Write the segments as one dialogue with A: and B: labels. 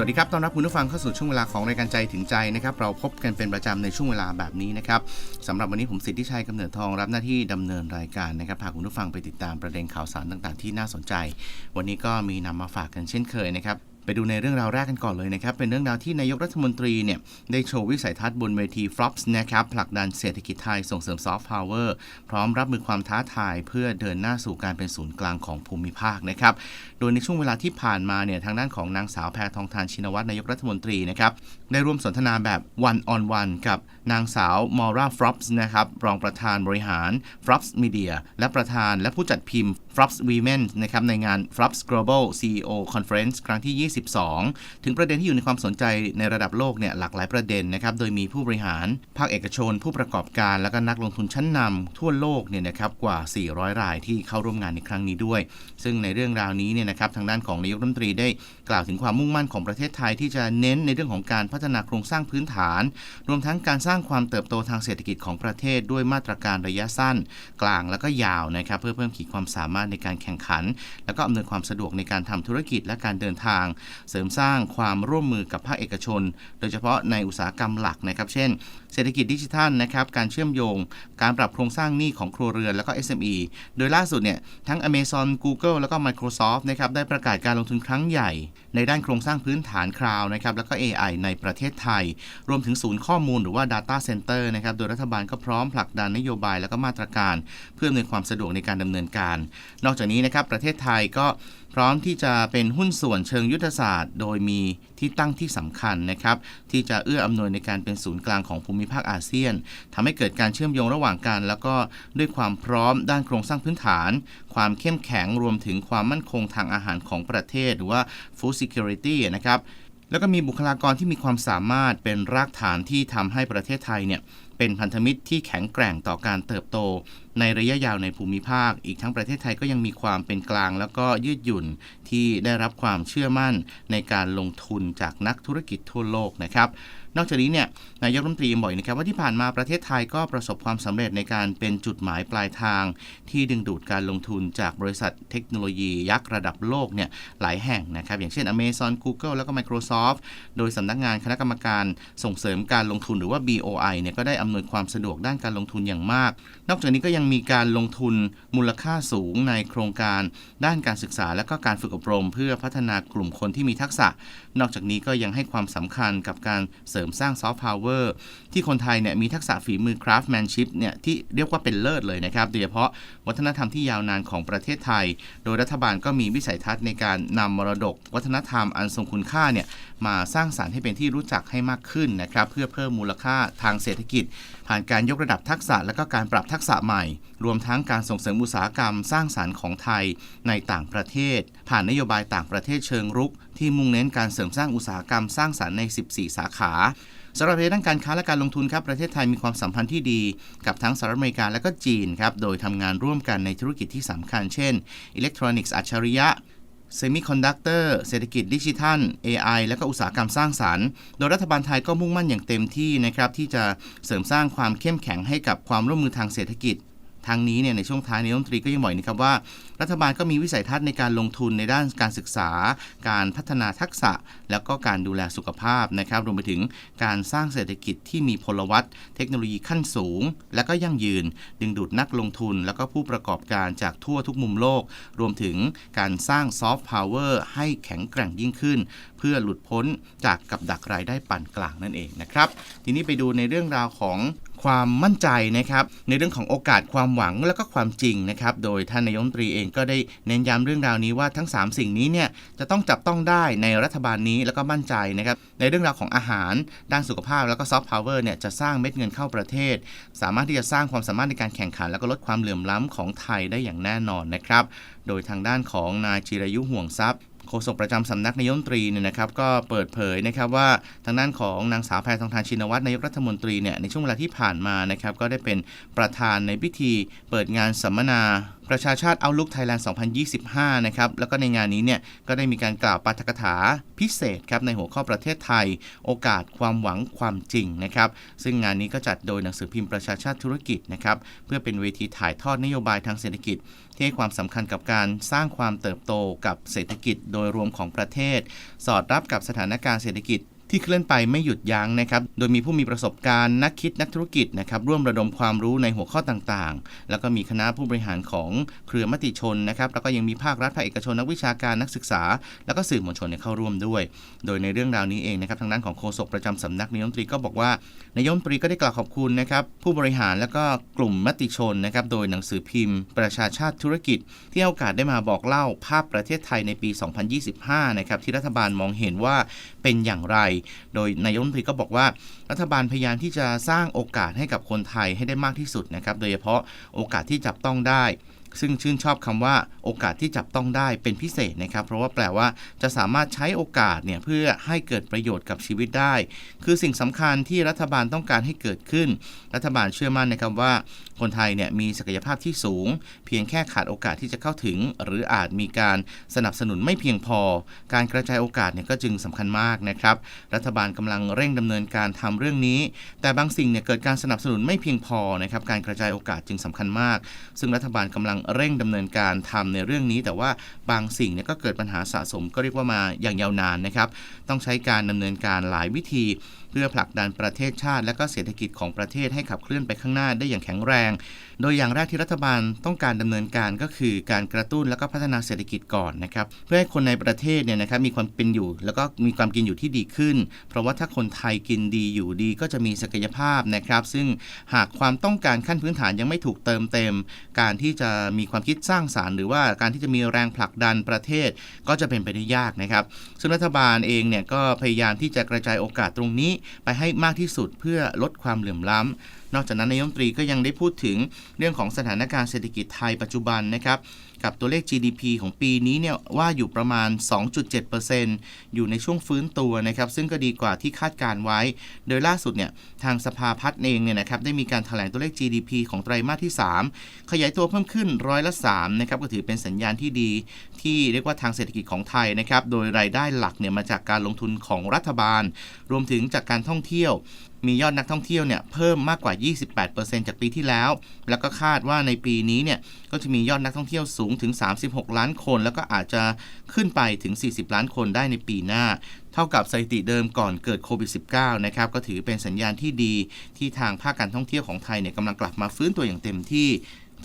A: วัสดีครับ ต้อนรับคุณผู้ฟังเข้าสู่ช่วงเวลาของรายการใจถึงใจนะครับ เราพบกันเป็นประจำในช่วงเวลาแบบนี้นะครับสำหรับวันนี้ผมสิทธิชัยกำเนิดทองรับหน้าที่ดำเนินรายการนะครับ พาคุณผู้ฟังไปติดตามประเด็นข่าวสารต่างๆ ที่น่าสนใจ วันนี้ก็มีนำมาฝากกันเช่นเคยนะครับ ดูในเรื่องราวแรกกันก่อนเลยนะครับ เป็นเรื่องราวที่นายกรัฐมนตรีเนี่ยได้โชว์วิสัยทัศน์บนเวที FLOPS นะครับผลักดันเศรษฐกิจไทยส่งเสริมซอฟต์พาวเวอร์พร้อมรับมือความท้าทาย เพื่อเดินหน้าสู่การเป็นศูนย์กลางของภูมิภาคนะครับ โดยในช่วงเวลาที่ผ่านมาเนี่ยทางด้านของนางสาวแพทองทานชินวัตรนายกรัฐมนตรีนะครับได้ร่วมสนทนาแบบ one on one กับนางสาวมอร่าฟรอปส์นะครับรองประธานบริหาร f r o p s Media และประธานและผู้จัดพิมพ์ f r o p s Women นะครับในงาน f r o p s Global CEO Conference ครั้งที่ 22 ถึงประเด็นที่อยู่ในความสนใจในระดับโลกเนี่ยหลากหลายประเด็นนะครับ โดยมีผู้บริหาร ภาคเอกชน ผู้ประกอบการ และก็นักลงทุนชั้นนำทั่วโลกเนี่ยนะครับกว่า 400 รายที่เข้าร่วมงานในครั้งนี้ด้วย ซึ่งในเรื่องราวนี้เนี่ยนะครับทางด้านของนายกรัฐมนตรีได้กล่าวถึงความมุ่งมั่นของประเทศไทยที่จะเน้นในเรื่องของการพัฒนาโครงสร้างพื้นฐาน รวมทั้งการสร้างความเติบโตทางเศรษฐกิจของประเทศ ด้วยมาตรการระยะสั้น กลางและก็ยาวนะครับเพื่อเพิ่มขีดความสามารถในการแข่งขัน แล้วก็อำนวยความสะดวกในการทำธุรกิจและการเดินทาง เสริมสร้างความร่วมมือกับภาคเอกชน โดยเฉพาะในอุตสาหกรรมหลักนะครับ เช่น เศรษฐกิจดิจิทัลนะครับการเชื่อมโยง การปรับโครงสร้างหนี้ของครัวเรือนแล้วก็ SME โดยล่าสุดเนี่ยทั้ง Amazon Google แล้วก็ Microsoft นะครับได้ประกาศการลงทุนครั้งใหญ่ ในด้านโครงสร้างพื้นฐานคลาวด์นะครับแล้วก็ AI ในประเทศไทย รวมถึงศูนย์ข้อมูลหรือว่า Data Center นะครับโดยรัฐบาลก็พร้อมผลักดันนโยบายแล้วก็มาตรการ เพื่ออำนวยความสะดวกในการดำเนินการนอกจากนี้นะครับประเทศไทยก็พร้อมที่จะเป็นหุ้นส่วนเชิงยุทธศาสตร์ โดยมีที่ตั้งที่สำคัญนะครับที่จะเอื้ออำนวยในการเป็นศูนย์กลางของภูมิภาคอาเซียนทำให้เกิดการเชื่อมโยงระหว่างกัน แล้วก็ด้วยความพร้อมด้านโครงสร้างพื้นฐาน ความเข้มแข็งรวมถึงความมั่นคงทางอาหารของประเทศ หรือว่า food security นะครับแล้วก็มีบุคลากรที่มีความสามารถเป็นรากฐานที่ทำให้ประเทศไทยเนี่ย เป็นพันธมิตรที่แข็งแกร่งต่อการเติบโต ในระยะยาวในภูมิภาค อีกทั้งประเทศไทยก็ยังมีความเป็นกลาง แล้วก็ยืดหยุ่นที่ได้รับความเชื่อมั่นในการลงทุนจากนักธุรกิจทั่วโลกนะครับ นอกจากนี้เนี่ยนายกรัฐมนตรียังบอกนะครับว่าที่ผ่านมาประเทศไทยก็ประสบความสำเร็จในการเป็นจุดหมายปลายทาง ที่ดึงดูดการลงทุนจากบริษัทเทคโนโลยียักษ์ระดับโลกเนี่ยหลายแห่งนะครับ อย่างเช่น Amazon Google แล้วก็ Microsoft โดยสำนักงานคณะกรรมการส่งเสริมการลงทุนหรือว่า BOI เนี่ยก็ได้อำนวยความสะดวกด้านการลงทุนอย่างมาก นอกจากนี้ก็ยังมีการลงทุนมูลค่าสูงในโครงการด้านการศึกษา และก็การฝึกอบรม เพื่อพัฒนากลุ่มคนที่มีทักษะ นอกจากนี้ก็ยังให้ความสำคัญกับการเสริมสร้างซอฟต์พาวเวอร์ที่คนไทยเนี่ยมีทักษะฝีมือคราฟต์แมนชิพเนี่ยที่เรียกว่าเป็นเลิศเลยนะครับ โดยเฉพาะวัฒนธรรมที่ยาวนานของประเทศไทย โดยรัฐบาลก็มีวิสัยทัศน์ในการนำมรดก วัฒนธรรมอันทรงคุณค่าเนี่ยมาสร้างสารรค์ให้เป็นที่รู้จักให้มากขึ้นนะครับเพื่อเพิ่มมูลค่าทางเศรษฐกิจ ผ่านการยกระดับทักษะและก็การปรับทักษะใหม่ รวมทั้งการส่งเสริมอุตสาหกรรมสร้างสารรค์ของไทยในต่างประเทศ ผ่านนโยบายต่างประเทศเชิงรุก ที่มุ่งเน้นการเสริมสร้างอุตสาหกรรมสร้างสารรค์ใน 14 สาขาสำหรับในด้านการค้าและการลงทุนครับประเทศไทยมีความสัมพันธ์ที่ดี กับทั้งสหรัฐอเมริกาและก็จีนครับโดยทำงานร่วมกันในธุรกิจที่สำคัญเช่นอิเล็กทรอนิกส์อัจฉริยะ เซมิคอนดักเตอร์เศรษฐกิจดิจิทัล AI และก็อุตสาหกรรมสร้างสารรค์ โดยรัฐบาลไทยก็มุ่งมั่นอย่างเต็มที่นะครับที่จะเสริมสร้างความเข้มแข็งให้กับความร่วมมือทางเศรษฐกิจ ทางนี้เนี่ยในช่วงท้ายนายรัฐมนตรีก็ยังบอกนะครับว่า รัฐบาลก็มีวิสัยทัศน์ในการลงทุนในด้านการศึกษา การพัฒนาทักษะ แล้วก็การดูแลสุขภาพนะครับรวมไปถึงการสร้างเศรษฐกิจที่มีพลวัตเทคโนโลยีขั้นสูง และก็ยั่งยืน ดึงดูดนักลงทุน แล้วก็ผู้ประกอบการจากทั่วทุกมุมโลก รวมถึงการสร้างซอฟต์พาวเวอร์ให้แข็งแกร่งยิ่งขึ้น เพื่อหลุดพ้นจากกับดักรายได้ปานกลางนั่นเองนะครับทีนี้ไปดูในเรื่องราวของ ความมั่นใจนะครับในเรื่องของโอกาสความหวังและก็ความจริงนะครับโดยท่านนายมตรีเองก็ได้เน้นย้ำเรื่องราวนี้ว่าทั้ง 3 สิ่งนี้เนี่ยจะต้องจับต้องได้ในรัฐบาลนี้แล้วก็มั่นใจนะครับในเรื่องราวของอาหาร ด้านสุขภาพแล้วก็ซอฟต์พาวเวอร์เนี่ยจะสร้างเม็ดเงินเข้าประเทศ สามารถที่จะสร้างความสามารถในการแข่งขัน แล้วก็ลดความเหลื่อมล้ำของไทยได้อย่างแน่นอนนะครับโดยทางด้านของนายจิรายุห่วงทรัพย์ โฆษกประจำสำนักนายมนตรีเนี่ยนะครับก็เปิดเผยนะครับว่าทางด้านของนางสาวแพทองทานชินวัตรนายกรัฐมนตรีเนี่ยในช่วงเวลาที่ผ่านมานะครับก็ได้เป็นประธานในพิธีเปิดงานสัมมนา ประชาชาติเอาลุกไทยแลนด์ 2025 นะครับ แล้วก็ในงานนี้เนี่ยก็ได้มีการกล่าวปาฐกถาพิเศษครับในหัวข้อประเทศไทย โอกาสความหวังความจริงนะครับ ซึ่งงานนี้ก็จัดโดยหนังสือพิมพ์ประชาชาติธุรกิจนะครับ เพื่อเป็นเวทีถ่ายทอดนโยบายทางเศรษฐกิจ ที่ให้ความสำคัญกับการสร้างความเติบโตกับเศรษฐกิจโดยรวมของประเทศ สอดรับกับสถานการณ์เศรษฐกิจ ที่เคลื่อนไปไม่หยุดยั้งนะครับ โดยมีผู้มีประสบการณ์นักคิดนักธุรกิจนะครับร่วมระดมความรู้ในหัวข้อต่างๆ แล้วก็มีคณะผู้บริหารของเครือมติชนนะครับ แล้วก็ยังมีภาครัฐภาคเอกชนนักวิชาการนักศึกษา แล้วก็สื่อมวลชนเข้าร่วมด้วย โดยในเรื่องราวนี้เองนะครับทางด้านของโฆษกประจำสำนักนายมนตรีก็บอกว่านายมนตรีก็ได้กล่าวขอบคุณนะครับผู้บริหารแล้วก็กลุ่มมติชนนะครับโดยหนังสือพิมพ์ ประชาชาติธุรกิจ ที่โอกาสได้มาบอกเล่าภาพประเทศไทยในปี 2025 นะครับที่รัฐบาลมองเห็นว่าเป็นอย่างไร โดยนายกรัฐมนตรีก็บอกว่า รัฐบาลพยายามที่จะสร้างโอกาสให้กับคนไทยให้ได้มากที่สุดนะครับ โดยเฉพาะโอกาสที่จับต้องได้ซึ่งชื่นชอบคำว่าโอกาสที่จับต้องได้เป็นพิเศษนะครับ เพราะว่าแปลว่าจะสามารถใช้โอกาสเนี่ยเพื่อให้เกิดประโยชน์กับชีวิตได้ คือสิ่งสำคัญที่รัฐบาลต้องการให้เกิดขึ้น รัฐบาลเชื่อมั่นนะครับว่า คนไทยเนี่ยมีศักยภาพที่สูง เพียงแค่ขาดโอกาสที่จะเข้าถึง หรืออาจมีการสนับสนุนไม่เพียงพอ การกระจายโอกาสเนี่ยก็จึงสำคัญมากนะครับ รัฐบาลกำลังเร่งดำเนินการทำเรื่องนี้ แต่บางสิ่งเนี่ยเกิดการสนับสนุนไม่เพียงพอนะครับการกระจายโอกาสจึงสำคัญมาก ซึ่งรัฐบาลกำลังเร่งดำเนินการทำในเรื่องนี้ แต่ว่าบางสิ่งเนี่ยก็เกิดปัญหาสะสม ก็เรียกว่ามาอย่างยาวนานนะครับต้องใช้การดำเนินการหลายวิธี เพื่อผลักดันประเทศชาติ และก็เศรษฐกิจของประเทศให้ขับเคลื่อนไปข้างหน้าได้อย่างแข็งแรง โดยอย่างแรกที่รัฐบาลต้องการดำเนินการก็คือการกระตุ้นและก็พัฒนาเศรษฐกิจก่อนนะครับเพื่อให้คนในประเทศเนี่ยนะครับมีความเป็นอยู่ แล้วก็มีความกินอยู่ที่ดีขึ้น เพราะว่าถ้าคนไทยกินดีอยู่ดีก็จะมีศักยภาพนะครับซึ่งหากความต้องการขั้นพื้นฐานยังไม่ถูกเติมเต็ม การที่จะมีความคิดสร้างสารรค์ หรือว่าการที่จะมีแรงผลักดันประเทศก็จะเป็นไปได้ยากนะครับ ซึ่งรัฐบาลเองเนี่ยก็พยายามที่จะกระจายโอกาสตรงนี้ไปให้มากที่สุดเพื่อลดความเหลื่อมล้ำนอกจากนั้นนายมนตรีก็ยังได้พูดถึงเรื่องของสถานการณ์เศรษฐกิจไทยปัจจุบันนะครับกับตัวเลข GDP ของปีนี้เนี่ยว่าอยู่ประมาณ 2.7%อยู่ในช่วงฟื้นตัวนะครับ ซึ่งก็ดีกว่าที่คาดการไว้ โดยล่าสุดเนี่ยทางสภาพัฒน์เองเนี่ยนะครับได้มีการถแถลงตัวเลข GDP ของไตรมาสที่ 3 ขยายตัวเพิ่มขึ้นร้อยละ3นะครับก็ถือเป็นสัญญาณที่ดี ที่เรียกว่าทางเศรษฐกิจของไทยนะครับโดยรายได้หลักเนี่ยมาจากการลงทุนของรัฐบาล รวมถึงจากการท่องเที่ยว มียอดนักท่องเที่ยวเนี่ยเพิ่มมากกว่า 28%จากปีที่แล้ว แล้วก็คาดว่าในปีนี้เนี่ยก็จะมียอดนักท่องเที่ยวสูงถึง 36 ล้านคน แล้วก็อาจจะขึ้นไปถึง 40 ล้านคนได้ในปีหน้าเท่ากับสถิติเดิมก่อนเกิดโควิด -19 นะครับ ก็ถือเป็นสัญญาณที่ดีที่ทางภาคการท่องเที่ยวของไทยเนี่ยกำลังกลับมาฟื้นตัวอย่างเต็มที่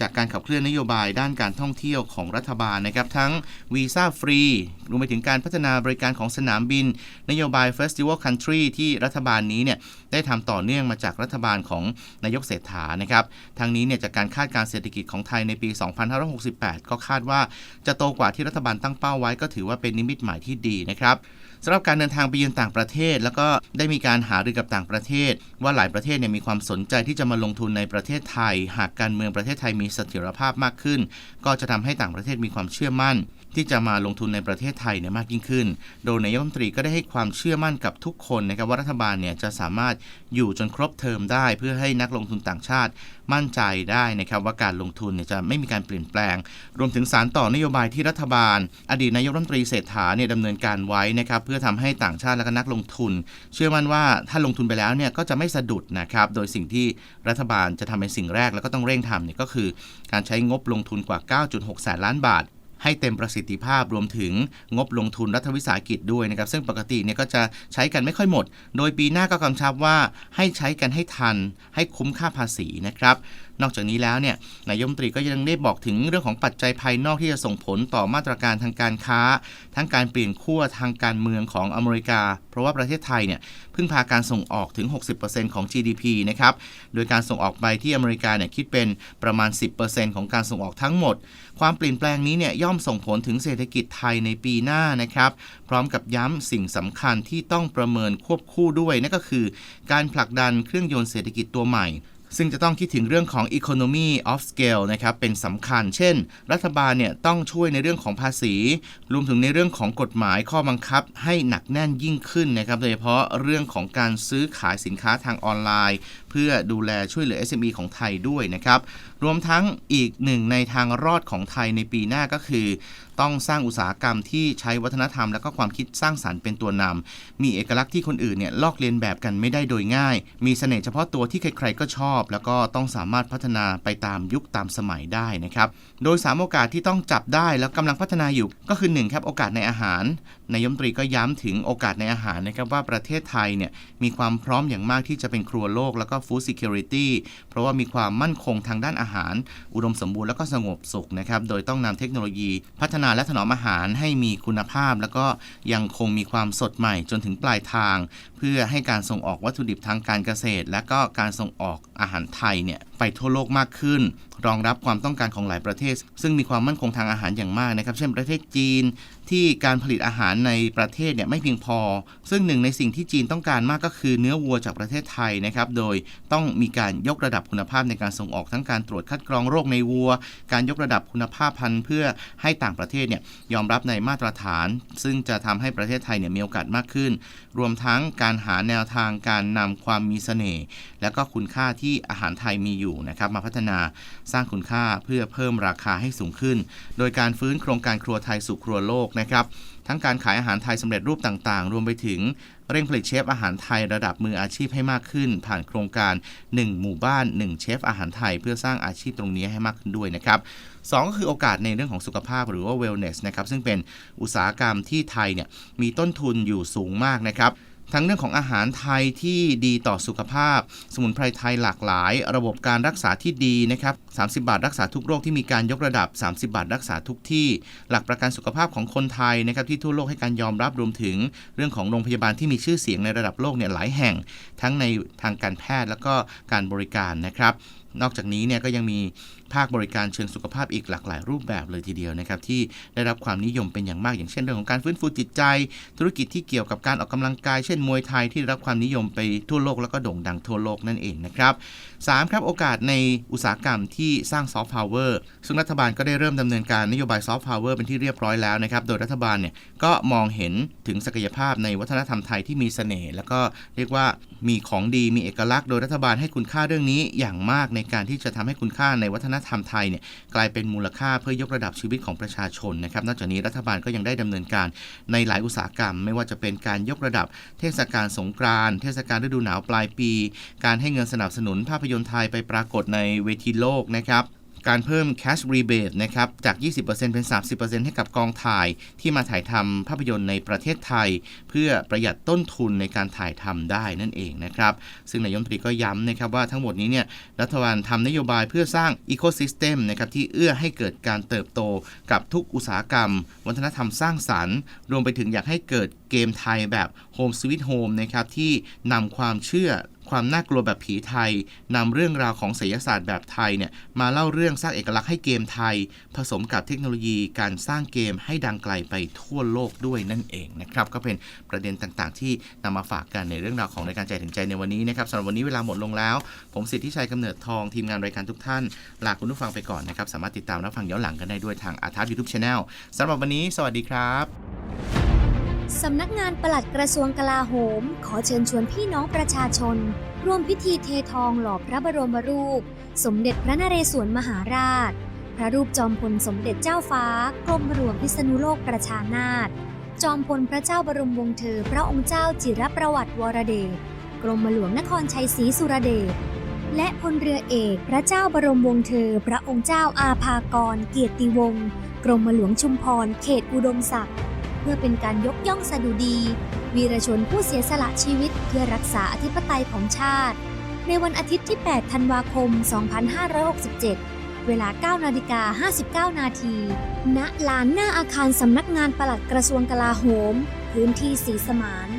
A: จากการขับเคลื่อนนโยบายด้านการท่องเที่ยวของรัฐบาลนะครับ ทั้งวีซ่าฟรีรวมไปถึงการพัฒนาบริการของสนามบิน นโยบาย Festival Country ที่รัฐบาลนี้เนี่ยได้ทำต่อเนื่องมาจากรัฐบาลของนายกเศรษฐานะครับทางนี้เนี่ยจากการคาดการเศรษฐกิจของไทยในปี 2568 ก็คาดว่าจะโตกว่าที่รัฐบาลตั้งเป้าไว้ก็ถือว่าเป็นนิมิตหมายที่ดีนะครับ สำหรับการเดินทางไปเยือนต่างประเทศ แล้วก็ได้มีการหารือกับต่างประเทศ ว่าหลายประเทศเนี่ยมีความสนใจที่จะมาลงทุนในประเทศไทย หากการเมืองประเทศไทยมีเสถียรภาพมากขึ้น ก็จะทำให้ต่างประเทศมีความเชื่อมั่น ที่จะมาลงทุนในประเทศไทยเนี่ยมากยิ่งขึ้น โดยนายกรัฐมนตรีก็ได้ให้ความเชื่อมั่นกับทุกคนนะครับว่ารัฐบาลเนี่ยจะสามารถอยู่จนครบเทอมได้ เพื่อให้นักลงทุนต่างชาติมั่นใจได้นะครับว่าการลงทุนเนี่ยจะไม่มีการเปลี่ยนแปลง รวมถึงสารต่อนโยบายที่รัฐบาล อดีตนายกรัฐมนตรีเศรษฐาเนี่ยดำเนินการไว้นะครับเพื่อทำให้ต่างชาติและก็นักลงทุน เชื่อมั่นว่าถ้าลงทุนไปแล้วเนี่ยก็จะไม่สะดุดนะครับโดยสิ่งที่รัฐบาลจะทำเป็นสิ่งแรกแล้วก็ต้องเร่งทำเนี่ยก็คือ การใช้งบลงทุนกว่า 9.6 แสนล้านบาทให้เต็มประสิทธิภาพรวมถึงงบลงทุนรัฐวิสาหกิจด้วยนะครับ ซึ่งปกติเนี่ยก็จะใช้กันไม่ค่อยหมด โดยปีหน้าก็กำชับว่าให้ใช้กันให้ทัน ให้คุ้มค่าภาษีนะครับนอกจากนี้แล้วเนี่ยนายมตรีก็ยังได้บอกถึงเรื่องของปัจจัยภายนอกที่จะส่งผลต่อมาตรการทางการค้า ทั้งการเปลี่ยนขั้วทางการเมืองของอเมริกา เพราะว่าประเทศไทยเนี่ยพึ่งพาการส่งออกถึง 60%ของ GDP นะครับโดยการส่งออกไปที่อเมริกาเนี่ยคิดเป็นประมาณ 10%ของการส่งออกทั้งหมด ความเปลี่ยนแปลงนี้เนี่ยย่อมส่งผลถึงเศรษฐกิจไทยในปีหน้านะครับ พร้อมกับย้ำสิ่งสำคัญที่ต้องประเมินควบคู่ด้วยนั่นก็คือ การผลักดันเครื่องยนต์เศรษฐกิจตัวใหม่ ซึ่งจะต้องคิดถึงเรื่องของ economy of scale นะครับเป็นสำคัญ เช่น รัฐบาลเนี่ยต้องช่วยในเรื่องของภาษี รวมถึงในเรื่องของกฎหมายข้อบังคับให้หนักแน่นยิ่งขึ้นนะครับโดยเฉพาะเรื่องของการซื้อขายสินค้าทางออนไลน์ พื่อพื่อดูแลช่วยเหลือ SME ของไทยด้วยนะครับ รวมทั้งอีกหนึ่งในทางรอดของไทยในปีหน้าก็คือ ต้องสร้างอุตสาหกรรมที่ใช้วัฒนธรรม และก็ความคิดสร้างสารรค์เป็นตัวนำมีเอกลักษณ์ที่คนอื่นเนี่ยลอกเลียนแบบกันไม่ได้โดยง่าย มีเสน่ห์เฉพาะตัวที่ใครๆก็ชอบ แล้วก็ต้องสามารถพัฒนาไปตามยุคตามสมัยได้นะครับ โดย 3 โอกาสที่ต้องจับได้แล้วกำลังพัฒนาอยู่ก็คือ1ครับโอกาสในอาหารนายมตรีก็ย้ำถึงโอกาสในอาหารนะครับว่าประเทศไทยเนี่ยมีความพร้อมอย่างมากที่จะเป็นครัวโลกแล้วก็ฟู้ดซิเคียวริตี้เพราะว่ามีความมั่นคงทางด้านอาหาร อุดมสมบูรณ์แล้วก็สงบสุขนะครับโดยต้องนำเทคโนโลยี พัฒนาและถนอมอาหารให้มีคุณภาพ แล้วก็ยังคงมีความสดใหม่จนถึงปลายทาง พื่อให้การส่งออกวัตถุดิบทางการเกษตร และก็การส่งออกอาหารไทยเนี่ยไปทั่วโลกมากขึ้น รองรับความต้องการของหลายประเทศ ซึ่งมีความมั่นคงทางอาหารอย่างมากนะครับเช่นประเทศจีนที่การผลิตอาหารในประเทศเนี่ยไม่เพียงพอ ซึ่งหนึ่งในสิ่งที่จีนต้องการมากก็คือเนื้อวัวจากประเทศไทยนะครับโดยต้องมีการยกระดับคุณภาพในการส่งออกทั้งการตรวจคัดกรองโรคในวัว การยกระดับคุณภาพพันธุ์เพื่อให้ต่างประเทศเนี่ยยอมรับในมาตรฐาน ซึ่งจะทำให้ประเทศไทยเนี่ยมีโอกาสมากขึ้น รวมทั้งการหาแนวทางการนำความมีเสน่ห์และก็คุณค่าที่อาหารไทยมีอยู่นะครับมาพัฒนาสร้างคุณค่าเพื่อเพิ่มราคาให้สูงขึ้น โดยการฟื้นโครงการครัวไทยสู่ครัวโลกนะครับทั้งการขายอาหารไทยสำเร็จรูปต่างๆ รวมไปถึงเร่งผลิตเชฟอาหารไทยระดับมืออาชีพให้มากขึ้น ผ่านโครงการ 1 หมู่บ้าน 1 เชฟอาหารไทย เพื่อสร้างอาชีพตรงนี้ให้มากขึ้นด้วยนะครับสองก็คือโอกาสในเรื่องของสุขภาพหรือว่า wellness นะครับซึ่งเป็นอุตสาหกรรมที่ไทยเนี่ยมีต้นทุนอยู่สูงมากนะครับ ทั้งเรื่องของอาหารไทยที่ดีต่อสุขภาพ สมุนไพรไทยหลากหลาย ระบบการรักษาที่ดีนะครับ30 บาทรักษาทุกโรคที่มีการยกระดับ 30 บาทรักษาทุกที่ หลักประกันสุขภาพของคนไทยนะครับที่ทั่วโลกให้การยอมรับรวมถึง เรื่องของโรงพยาบาลที่มีชื่อเสียงในระดับโลกเนี่ยหลายแห่ง ทั้งในทางการแพทย์แล้วก็การบริการนะครับนอกจากนี้เนี่ยก็ยังมีภาคบริการเชิงสุขภาพอีกหลากหลายรูปแบบเลยทีเดียวนะครับที่ได้รับความนิยมเป็นอย่างมากอย่างเช่นเรื่องของการฟื้นฟูจิตใจ ธุรกิจที่เกี่ยวกับการออกกำลังกายเช่นมวยไทยที่ได้รับความนิยมไปทั่วโลกแล้วก็โด่งดังทั่วโลกนั่นเองนะครับ 3. ครับโอกาสในอุตสาหกรรมที่สร้างซอฟต์พาวเวอร์ซึ่งรัฐบาลก็ได้เริ่มดำเนินการนโยบายซอฟต์พาวเวอร์เป็นที่เรียบร้อยแล้วนะครับโดยรัฐบาลเนี่ยก็มองเห็นถึงศักยภาพในวัฒนธรรมไทยที่มีเสน่ห์แล้วก็เรียกว่ามีของดีมีเอกลักษณ์ โดยรัฐบาลให้คุณค่าเรื่องนี้อย่างมากในการที่จะทำให้คุณค่าในวัฒนธรรมไทยเนี่ยกลายเป็นมูลค่าเพื่อยกระดับชีวิตของประชาชนนะครับนอกจากนี้รัฐบาลก็ยังได้ดำเนินการในหลายอุตสาหกรรม ไม่ว่าจะเป็นการยกระดับเทศกาลสงกรานต์เทศกาลฤดูหนาวปลายปี การให้เงินสนับสนุนภาพยนตร์ไทยไปปรากฏในเวทีโลกนะครับ การเพิ่ม cash rebate นะครับจาก 20%เป็น 30%ให้กับกองถ่ายที่มาถ่ายทำภาพยนตร์ในประเทศไทย เพื่อประหยัดต้นทุนในการถ่ายทำได้นั่นเองนะครับ ซึ่งนายมนตรีก็ย้ำนะครับว่าทั้งหมดนี้เนี่ยรัฐบาลทำนโยบายเพื่อสร้าง ecosystem นะครับที่เอื้อให้เกิดการเติบโตกับทุกอุตสาหกรรม วัฒนธรรมสร้างสรรค์ รวมไปถึงอยากให้เกิดเกมไทยแบบ Home Sweet Home นะครับที่นำความเชื่อ ความน่ากลัวแบบผีไทยนำเรื่องราวของศิลศาสตร์แบบไทยเนี่ยมาเล่าเรื่องสร้างเอกลักษณ์ให้เกมไทย ผสมกับเทคโนโลยีการสร้างเกมให้ดังไกลไปทั่วโลกด้วยนั่นเองนะครับก็เป็นประเด็นต่างๆ ที่นำมาฝากกันในเรื่องราวของรายการใจถึงใจในวันนี้นะครับสำหรับวันนี้เวลาหมดลงแล้ว ผมสิทธิชัยกำเนิดทองทีมงานรายการทุกท่านลาคุณผู้ฟังไปก่อนนะครับสามารถติดตามรับฟังย้อนหลังกันได้ด้วยทางอาทัศยูทูบช anel สำหรับวันนี้ สวัสดีครับ
B: สำนักงานปลัดกระทรวงกลาโหม ขอเชิญชวนพี่น้องประชาชน ร่วมพิธีเททองหล่อพระบรมรูป สมเด็จพระนเรศวรมหาราช พระรูปจอมพลสมเด็จเจ้าฟ้ากรมหลวงพิษณุโลกประชานาถจอมพลพระเจ้าบรมวงศ์เธอ พระองค์เจ้าจิรประวัติวรเดชกรมหลวงนครชัยศรีสุรเดชและพลเรือเอกพระเจ้าบรมวงศ์เธอ พระองค์เจ้าอาภากร เกียรติวงศ์กรมหลวงชุมพร เขตอุดมศักดิ์ พื่อเป็นการยกย่องสดุดี วีรชนผู้เสียสละชีวิตเพื่อรักษาอธิปไตยของชาติ ในวันอาทิตย์ที่ 8 ธันวาคม 2567 เวลา 9 นาฬิกา 59 นาที ณ ลานหน้าอาคารสำนักงานปลัดกระทรวงกลาโหม พื้นที่สีสมาน